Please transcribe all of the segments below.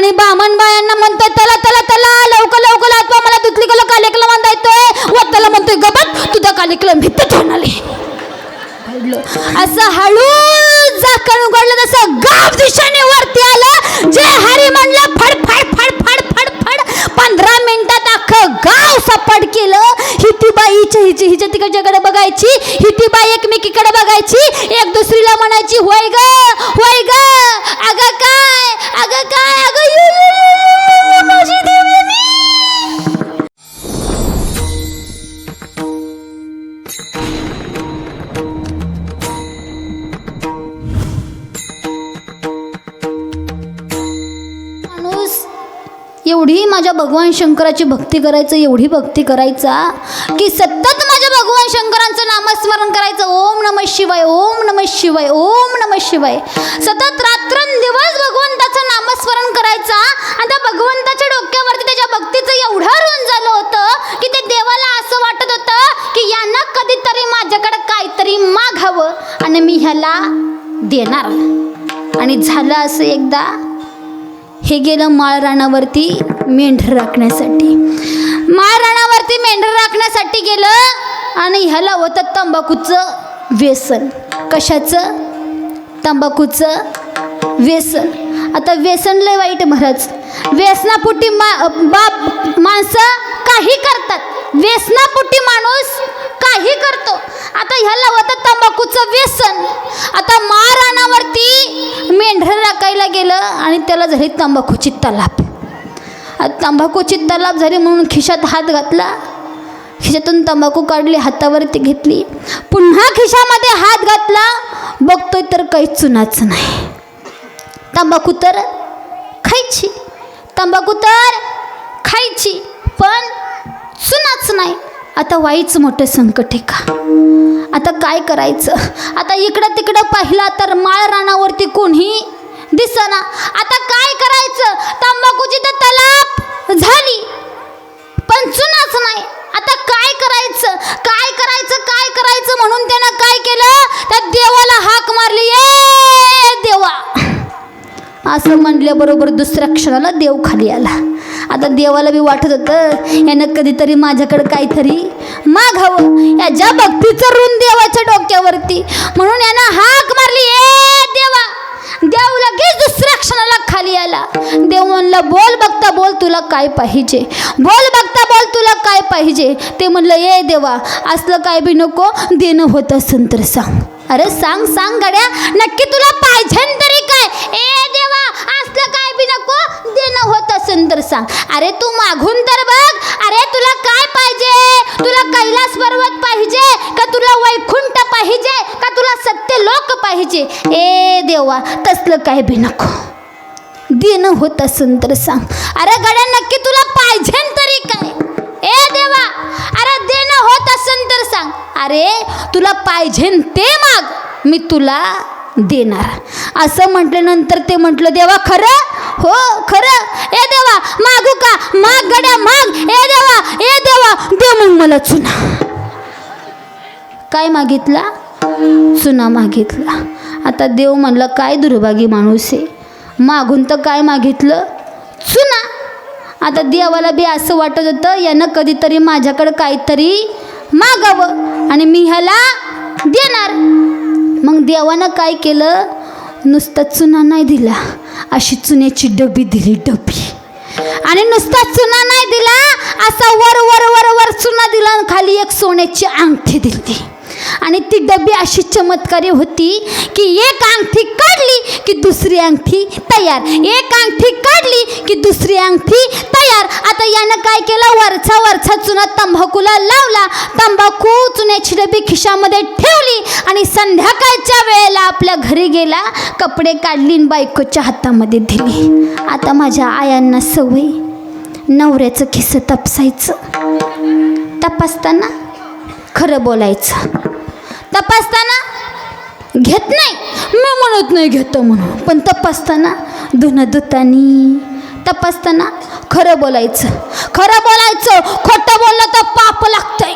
आणि बामन बायांना म्हणतोय तला तला तला लवकर लवकर आत्मा मला दुधली कला कालेकला बांधायतोय व त्याला म्हणतोय गबत तुझा कार्यक्रम भित्त ठेवून असं हळू झाकण उघडलं तसं गाव दिशेने वरती आलं जे हरी म्हणलं फड फड फड फड फड फड पंधरा मिनिटात अख्खं गाव सपाट केलं. ही ती बाई हिच्या हिची हिच्या तिकडच्याकडे बघायची. ही ती बाई एकमेकीकडे बघायची. एक दुसरीला म्हणायची होय ग होय ग अगं काय अगं काय अगं माझी देवी माझ्या भगवान शंकराची भक्ती करायचं एवढी भक्ती करायचा की सतत माझ्या भगवान शंकरांचं नामस्मरण करायचं. ओम नम शिवाय ओम नम शिवाय ओम नम शिवाय. सतत रात्रंदिवस भगवंताचं नामस्मरण करायचा आणि त्या भगवंताच्या डोक्यावरती त्याच्या भक्तीचं एवढं ऋण झालं होतं की ते देवाला असं वाटत होतं की यांना कधीतरी माझ्याकडे काहीतरी मागावं आणि मी ह्याला देणार. आणि झालं असं एकदा हे गेलं माळरानावरती मेंढर राखण्यासाठी. माळरानावरती मेंढर राखण्यासाठी गेलं आणि ह्याला होतं तंबाखूचं व्यसन. कशाचं? तंबाखूचं व्यसन. आता व्यसन लय वाईट महाराज. व्यसनापोटी मा बाप माणसं काही करतात. व्यसनापोटी माणूस काही करतो. आता ह्याला होतं तंबाखूचं व्यसन. आता मा टाकायला गेलं आणि त्याला झाली तंबाखूची तलाप. तंबाखूची तलाप झाली म्हणून खिशात हात घातला. खिशातून तंबाखू काढली हातावरती घेतली. पुन्हा खिशामध्ये हात घातला. बघतोय तर काही चुनाचं नाही. तंबाखू तर खायची. तंबाखू तर खायची पण चुनाच नाही. आता वाईच मोठं संकट आहे का? आता काय करायचं? आता इकडं तिकडं पाहिला तर माळ रानावरती कोणी दिसना. आता काय करायचं? तंबाखूची तर तलाप झाली पण चुनाच नाही. आता काय करायचं? काय करायचं? काय करायचं? म्हणून त्यानं काय केलं? त्या देवाला हाक मारली. ये देवा! असं म्हणल्याबरोबर दुसऱ्या क्षणाला देव खाली आला. आता देवाला बी वाटत होतं यानं कधीतरी माझ्याकडं काहीतरी मागावं. याच्या भक्तीचं ऋण देवाच्या डोक्यावरती. म्हणून यानं हाक मारली. ये म्हणलं बोल बघता बोल तुला काय पाहिजे. बोल बघता बोल तुला काय पाहिजे. ते म्हणलं ये देवा असलं काय बी नको देणं होत असेल तर सांग. अरे सांग सांग गड्या नक्की तुला पाहिजे तरी काय. ए देवा असलं काय बी नको देणं होत असेल तर सांग. अरे तू मागून तर बघ अरे तुला काय पाहिजे? तुला कैलास पर्वत पाहिजे का तुला वैकुंठ पाहिजे का तुला सत्य लोक पाहिजे? ए देवा तसलं काय बी नको. देणं होत असून तर सांग. अरे गड्या नक्की तुला पाहिजे तरी काय? ए देवा अरे देणं होत असून तर सांग. अरे तुला पाहिजे ते माग मी तुला देणार. असं म्हटल्यानंतर ते म्हटलं देवा खरं? हो खरं? ए देवा मागू का? माग गड्या माग. ए देवा ए देवा दे मग मला चुना. काय मागितला? चुना मागितला. आता देव म्हणलं काय दुर्भागी माणूस आहे. मागून तर काय मागितलं? चुना! आता देवाला बी असं वाटत होतं यानं कधीतरी माझ्याकडं काहीतरी मागावं आणि मी ह्याला देणार. मग देवानं काय केलं? नुसतं चुना नाही दिला. अशी चुन्याची डबी दिली डबी. आणि नुसता चुना नाही दिला असा वर वर वर वर चुना दिला आणि खाली एक सोन्याची अंगठी दिली. आणि ती डबी अशी चमत्कारी होती की एक अंगठी काढली की दुसरी अंगठी तयार. एक अंगठी काढली की दुसरी अंगठी तयार. आता यानं काय केलं? वरचा वरचा चुना तंबाखूला लावला. तंबाखू चुन्याची डबी खिशामध्ये ठेवली आणि संध्याकाळच्या वेळेला आपल्या घरी गेला कपडे काढली आणि बायकोच्या हातामध्ये दिली. आता माझ्या आयांना सवय. नवऱ्याचं खिस्स तपासायचं. तपासताना खरं बोलायचं. तपासताना घेत नाही. मी म्हणत नाही घेतो म्हणून. पण तपासताना धुणं धुतानी तपासताना खरं बोलायचं. खरं बोलायचं. खोटं बोललं तर पाप लागतंय.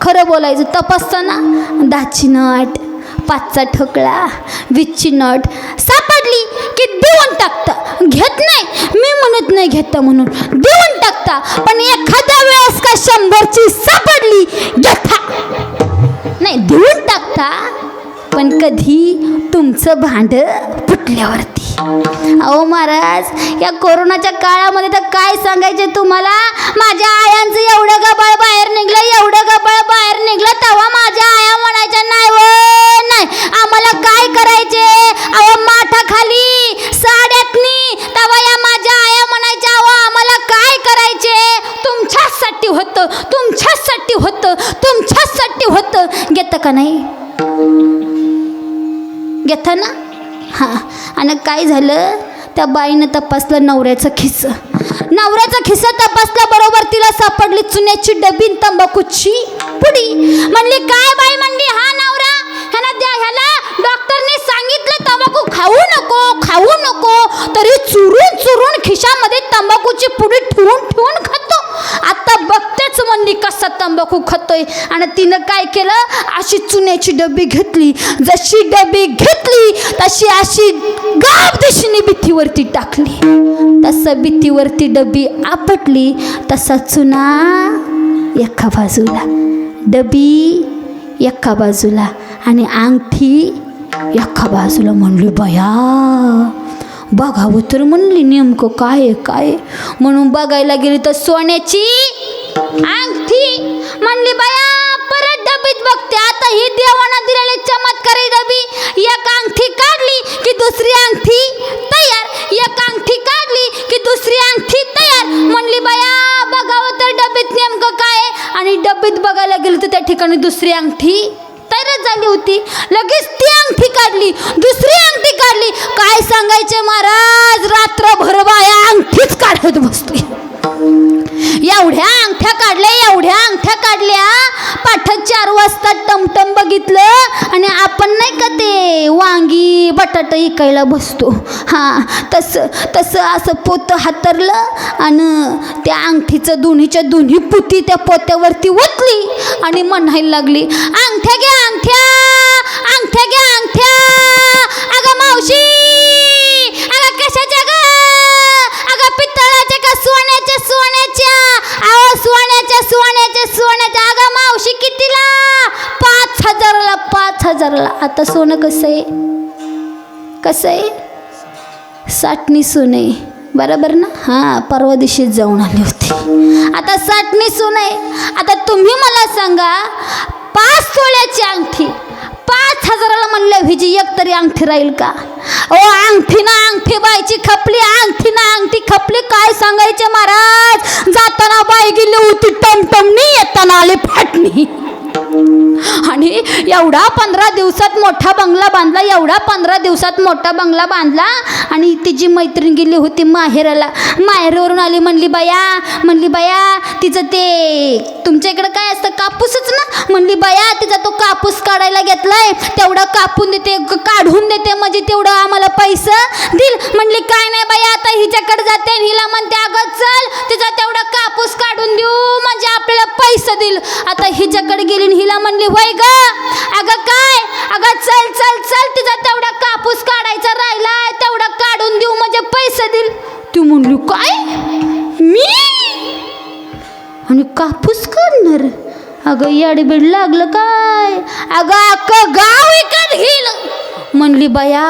खरं बोलायचं. तपासताना दहाची नट पाचचा ठोकळा वीसची नट सापडली की देऊन टाकतं. घेत नाही. मी म्हणत नाही घेतं म्हणून. देऊन टाकता. पण एखाद्या वेळेस का शंभरची सापडली घेता. नाही धुवून टाकता पण कधी तुमचं भांड फुटल्यावरती. अहो महाराज या कोरोनाच्या काळामध्ये तर काय सांगायचे तुम्हाला? माझ्या आयांचं एवढं गबाळ बाहेर निघलं एवढं गबाळ बाहेर निघलं तेव्हा माझ्या आया त्या बाईनं तपासलं नवऱ्याचं खिस्स. नवऱ्याचा खिस्सा तपासला बरोबर तिला सापडली चुन्याची डबीन तंबाखूची पुडी. म्हणली काय बाई म्हणली हा नवरा? ह्याला द्या ह्याला डॉक्टरने सांगितलं तंबाखू खाऊ नको खाऊ नको. तरी चुरून चुरून खिशामध्ये तंबाखूची पुडी ठेवून ठेवून खातो आता बघतेच म्हणली कसा जातोय. आणि तिनं काय केलं? अशी चुन्याची डबी घेतली. जशी डबी घेतली तशी अशी गाव दिशेने भीतीवरती टाकली. तसं भीतीवरती डबी आपटली तसा चुना एका बाजूला. डबी एका बाजूला. आणि अंगठी एका बाजूला म्हणली बया बघावं तर म्हणली नेमकं काय काय म्हणून बघायला गेली तर सोन्याची अंगठी म्हणली बाया परत डबीत बघते. आता ही देवानं दिलेली चमत्कारी डबी. एक अंगठी काढली की दुसरी अंगठी तयार. एक अंगठी काढली की दुसरी अंगठी तयार. म्हणली बाया बघावं तर डबीत नेमकं काय? आणि डबीत बघायला गेलो तर त्या ठिकाणी दुसरी अंगठी तयारच झाली होती. लगेच ती अंगठी काढली. दुसरी अंगठी काढली. काय सांगायचे महाराज? रात्रभर मी बटाटा इकायला बसतो. हां तसं तसं असं पोतं हातरलं आणि त्या अंगठीचं दोन्हीच्या दोन्ही पुती त्या पोत्यावरती ओतली आणि म्हणायला लागली अंगठ्या घ्या अंगठ्या अंगठ्या घ्या अंगठ्या. अगं मावशी अगं कशाच्या ग? अगं पितळाच्या का सोन्याच्या सोन्याच्या अहो सोन्याच्या सोन्याच्या सोन्याच्या अगं मावशी कितीला? पाच हजाराला पाच हजाराला. आता सोनं कसं आहे? कसं आहे? साठणी सुने बरोबर ना? हां परवा दिवशीच जाऊन आले होते. आता साठणी सुने आहे. आता तुम्ही मला सांगा पाच तोळ्याची अंगठी पाच हजाराला म्हणलं हिची एक तरी अंगठी राहील का? ओ अंगठी ना अंगठी बायची खपली अंगठी ना अंगठी खपली. काय सांगायचे महाराज? जाताना बाई गेली होती टमटमनी येताना आली फाटणी. आणि एवढा पंधरा दिवसात मोठा बंगला बांधला एवढा पंधरा दिवसात मोठा बंगला बांधला आणि तिची मैत्रीण गेली होती माहेराला माहेरवरून आली म्हणली बाया म्हणली बाया तिचं ते तुमच्या इकडं काय असतं कापूसच ना? म्हणली बाया तिचा तो कापूस काढायला घेतलाय तेवढा कापून देते काढून देते म्हणजे तेवढं आम्हाला पैसे दिल म्हणली काय नाही बाया आता हिच्याकडे जाते हिला म्हणते अगं चल तिचा तेवढा कापूस काढून देऊ म्हणजे आपल्याला पैसा दिल आता हिच्याकडे गेली हिला म्हणली होय ग. अगं काय? अगं चल चल चल तिचा तेवढा कापूस काढायचा राहिलाय तेवढा काढून देऊ म्हणजे पैसे दिल तू म्हणली काय? मी? आणि कापूस काढणार? अगं याडबीड लागलं काय? अगं अख्खं गाव विकत घेईल म्हणली बया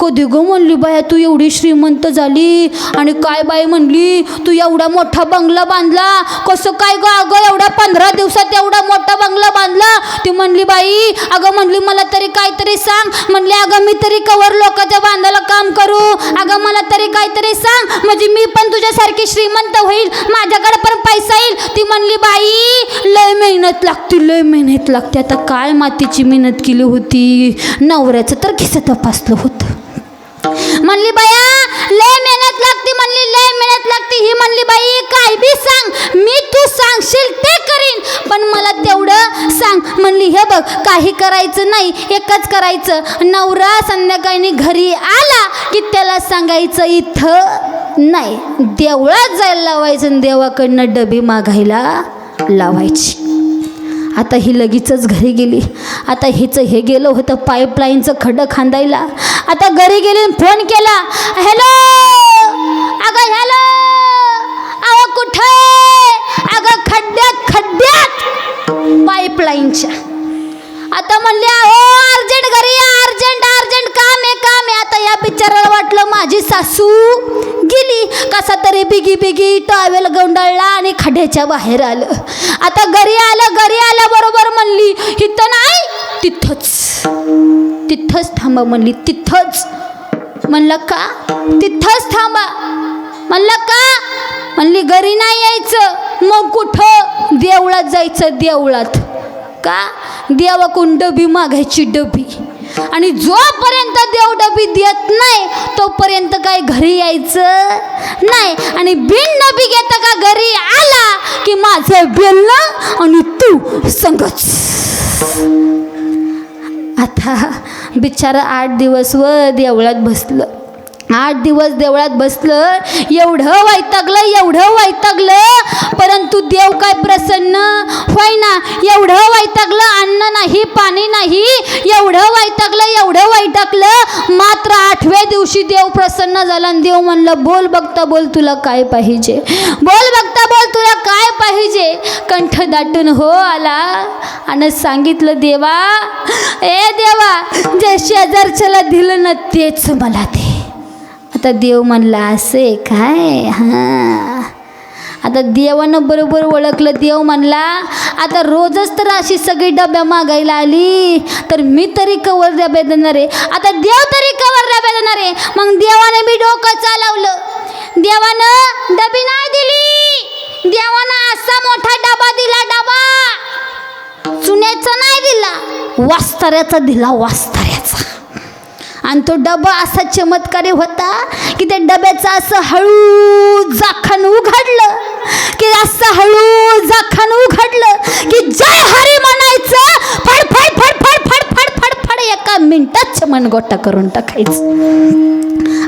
कधी गं म्हणली बाया तू एवढी श्रीमंत झाली आणि काय बाई म्हणली तू एवढा मोठा बंगला बांधला? कसं काय ग अगं एवढ्या पंधरा दिवसात एवढा मोठा बंगला बांधला? ती म्हणली बाई अगं म्हणली मला तरी काहीतरी सांग. म्हणली अगं मी तरी कवर लोकांच्या बांधायला काम करू. अगं मला तरी काहीतरी सांग. म्हणजे मी पण तुझ्यासारखी श्रीमंत होईल. माझ्याकडे पण पैसा येईल. ती म्हणली बाई लय मेहनत लागते लय मेहनत लागते. आता काय मातीची मेहनत केली होती? नवऱ्याचं तर खिसं तपासलं होतं. म्हणली बाया लय मेहनत लागते म्हणली लय मेहनत लागते. ही म्हणली बाई काय बी सांग मी तू सांगशील ते करीन. पण मला तेवढं सांग म्हणली हे बघ काही करायचं नाही एकच करायचं. नवरा संध्याकाळी घरी आला की त्याला सांगायचं इथं नाही. देवळात जायला लावायचं आणि देवाकडनं डबी मागायला लावायची. आता ही लगेचच घरी गेली. आता हिचं हे गेलं होतं पाईपलाईनचं खड्डं खांदायला. आता घरी गेली फोन केला हॅलो अगं हॅलो अगं कुठं अगं खड्ड्यात खड्ड्यात. पाईपलाईनच्या. आता म्हणले हो अर्जंट घरी अर्जंट अर्जंट काम आहे काम. आहे आता या बिचाराला वाटलं माझी सासू गेली. कसा तरी बिगी बिगी टॉवेल गोंडाळला आणि खड्याच्या बाहेर आलं. आता घरी आलं घरी आल्याबरोबर म्हणली इथं नाही तिथंच. तिथंच थांबा म्हणली तिथंच. म्हणलं का? तिथंच थांबा. म्हणलं का? म्हणली घरी नाही यायचं. मग कुठं? देवळात जायचं देवळात. का? देवाकडून डबी मागायची डबी. आणि जोपर्यंत देव डबी देत नाही तोपर्यंत काय घरी यायचं? नाही. आणि बिन डबी घेता का घरी आला की माझं बेलणं आणि तू संगच. आता बिचारा आठ दिवस व देवळात बसलं. आठ दिवस देवळात बसलं एवढं वैतागलं एवढं वैतागलं परंतु देव काय प्रसन्न? होय ना? एवढं वैतागलं अन्न नाही पाणी नाही एवढं वैतागलं एवढं वैतागलं मात्र आठव्या दिवशी देव प्रसन्न झाला आणि देव म्हणलं बोल बघता बोल तुला काय पाहिजे? बोल बघता बोल तुला काय पाहिजे? कंठ दाटून हो आला आणि सांगितलं देवा ए देवा जे शेजारच्याला दिलं ना तेच मला ते आता देव म्हणला असे काय? हां. आता देवानं बरोबर ओळखलं देव म्हणला आता रोजच तर अशी सगळी डब्या मागायला आली तर मी तरी कवर डब्या देणार आहे आता देव तरी कवर डब्या देणार आहे मग देवाने मी डोकं चालवलं. देवानं डबी नाही दिली. देवानं असा मोठा डबा दिला डबा. चुन्याचा नाही दिला वास्ताऱ्याचा दिला वास्ताऱ्याचा. आणि तो डबा असा चमत्कारी होता की त्या डब्याचं असं हळू जाखण उघडलं की असं हळू जाखण उघडलं की जय हरी म्हणायचं फड फड फड फड एका मिनटात मनगोटा करून टाकायचं.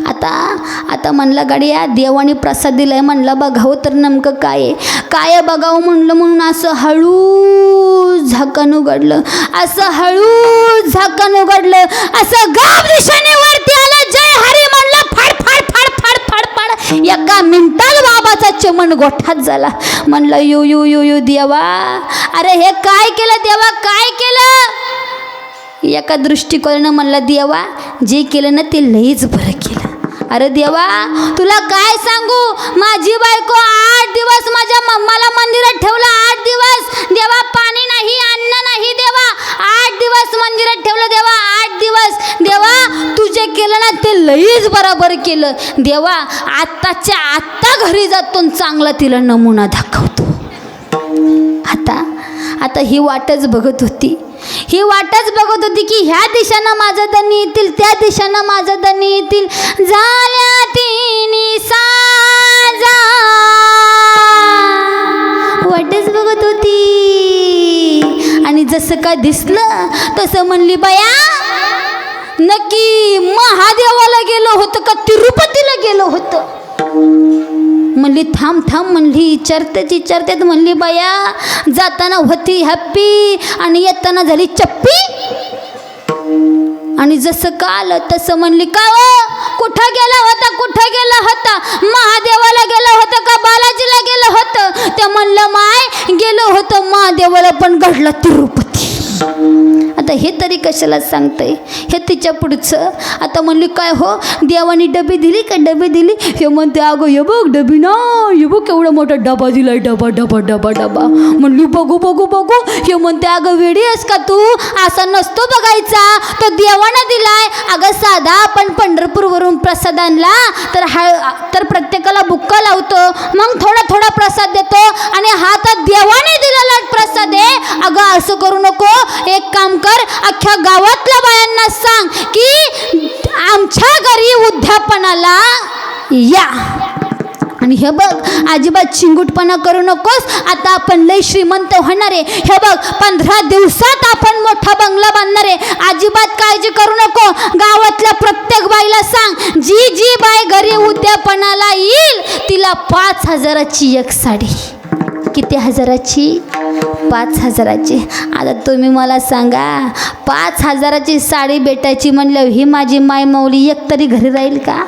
आता आता म्हणलं गड्या देवाने प्रसाद दिलाय. म्हणलं बघावं तर नेमकं काय आहे? काय बघावं? म्हणलं म्हणून असं हळू झाकण उघडलं. असं हळू झाकण उघडलं. असं गाव दिशेने वरती आलं. जय हरी म्हणलं फाड फाड फाड फाड फाड फाड. एका मिनिटात बाबाचा चमन गोठात झाला. म्हणलं यू यू यू यू देवा. अरे हे काय केलं देवा? काय केलं? एका दृष्टिकोनानं म्हणलं देवा जे केलं ना ते लईच बरं केलं. अरे देवा तुला काय सांगू? माझी बायको आठ दिवस माझ्या मम्माला मंदिरात ठेवलं आठ दिवस. देवा पाणी नाही अन्न नाही देवा. आठ दिवस मंदिरात ठेवलं देवा आठ दिवस. देवा तू जे केलं ना ते लईच बरोबर केलं. देवा आत्ताच्या आत्ता घरी जातो चांगला तिला नमुना दाखवतो. आता आता ही वाटच बघत होती. ही वाटच बघत होती की ह्या दिशानं माझं धनी येतील त्या दिशानं माझं धनी येतील. झाल्या तिनी साजा. वाटच बघत होती. आणि जसं का दिसलं तसं म्हणली बया नक्की महादेवाला मुलगी थांब थांब म्हणली विचारतेच विचारतेच म्हणली बाया जाताना होती हॅप्पी आणि येताना झाली चप्पी. आणि जसं का आलं तसं म्हणली का हो? कुठं गेला होता? कुठं गेला होता? महादेवाला गेलं होतं का? बालाजीला गेलं होतं? ते म्हणलं माय गेलो होतं महादेवाला पण घडलं तिरुपती. आता हे तरी कशाला सांगतंय? हे तिच्या पुढचं. आता म्हणली काय हो? देवाने डबी दिली का? डबी दिली? हे म्हणते अगं हे बघ डबी ना. हे बघ केवढा मोठा डबा दिलाय डबा डबा डबा डबा. म्हणली बघू बघू बघू. हे म्हणते अगं वेडी आहेस का तू? असा नसतो बघायचा. तो देवानं दिलाय. अगं साधा आपण पंढरपूरवरून प्रसाद आणला तर हा तर प्रत्येकाला बुक्का लावतो. मग थोडा थोडा प्रसाद देतो. आणि हा तर देवाने दिलेला प्रसाद आहे. अगं असं करू नको. एक काम कर अख्ख्या गावातल्या बायांना सांग की आमच्या घरी उद्यापनाला या. आणि हे बघ अजिबात चिंगूटपणा करू नकोस. आता आपण लय श्रीमंत होणार आहे. हे बघ पंधरा दिवसात आपण मोठा बंगला बांधणार आहे. अजिबात काळजी करू नको. गावातल्या प्रत्येक बाईला सांग जी जी बाई घरी उद्यापनाला येईल तिला पाच हजाराची एक साडी. किती हजाराची? पाच हजाराची. आता तुम्ही मला सांगा पाच हजाराची साडी भेटायची म्हणलं ही माझी माय माऊली एक तरी घरी राहील का?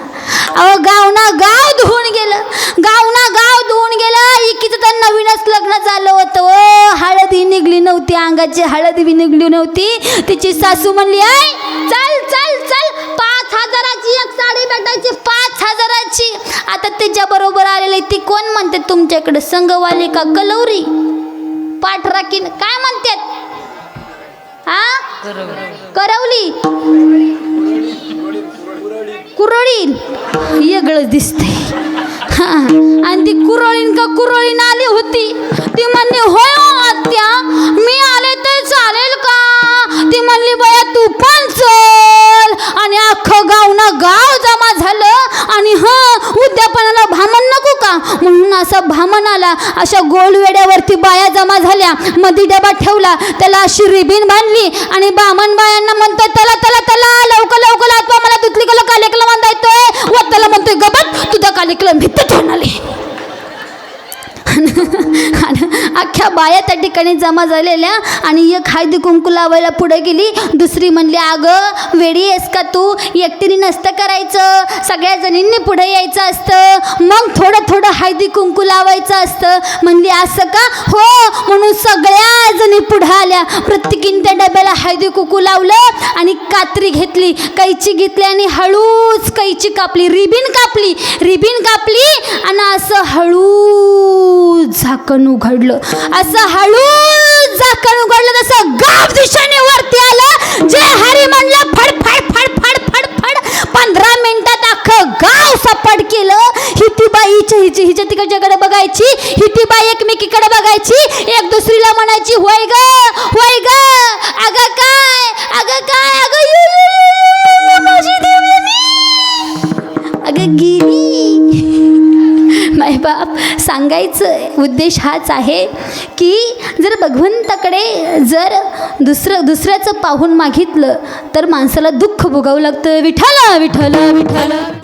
अहो गाव ना गाव धुवून गेलं. गाव ना गाव धुवून गेलं. इकीचं तर नवीनच लग्न झालं होतं ओ. हळदी निघली नव्हती अंगाची हळद बी निघली नव्हती. तिची सासू म्हणली आय चल चल चल. पाच हजाराची एक साडी भेटायची पाच हजाराची. आता तिच्या बरोबर आलेली ती कोण म्हणते तुमच्याकडे? संघवाली का कलवरी? पाठराखीन काय म्हणतात हा करवली. कुरळी वेगळं दिसते हा. आणि ती कुरळीन का कुरळीन आली होती? ती म्हणली होय हो आत्या मी आले तर चालेल का ती म्हणली बया तू पण चल आणि अख्खं गाव ना गाव जमा झालं आणि हा उद्यापनाला भामण नको का म्हणून असा भामण आला अशा गोलवेड्यावरती बाया जमा झाल्या. मधी डबा ठेवला. त्याला अशी रिबीन बांधली आणि बामण बायांना म्हणतोय त्याला त्याला त्याला लवकर लवकर आत्मा मला दुधली कला कालेकला बांधायतोय व त्याला म्हणतोय गबत तुझ्या कालेकला भित्त ठेवून आले आणि अख्ख्या बाया त्या ठिकाणी जमा झालेल्या आणि एक हळदी कुंकू लावायला पुढे गेली. दुसरी म्हणली अगं वेडी आहेस का तू? एकटीने नसतं करायचं. सगळ्या जणींनी पुढे यायचं असतं. मग थोडं थोडं हळदी कुंकू लावायचं असतं. म्हणली असं का? हो म्हणून सगळ्या जणी पुढे आल्या. प्रत्येकीने त्या डब्याला हळदी कुंकू लावलं आणि कात्री घेतली. कैची घेतली आणि हळूच कैची कापली. रिबीन कापली. रिबीन कापली आणि असं हळू झाकण उघडलं. असं हळू झाकण उघडलं तसं गाव दिशेने वरती आलं. जे हरी म्हणलं फड फड फड फड फड फड. पंधरा मिनिटात अख्खं गाव सपाट केलं. ही बाई हिची हिच्या तिकडच्याकडे बघायची. हितीबाई बाई एकमेकीकडे बघायची. एक दुसरीला म्हणायची होय ग होय ग. अगं काय अगं काय अगं माझी देवी अगं गेली माय बाप सांगायचं उद्देश हाच आहे. की जर भगवंताकडे जर दुसरं दुसऱ्याचं पाहून मागितलं तर माणसाला दुःख भोगावं लागतं. विठाला विठाला विठाला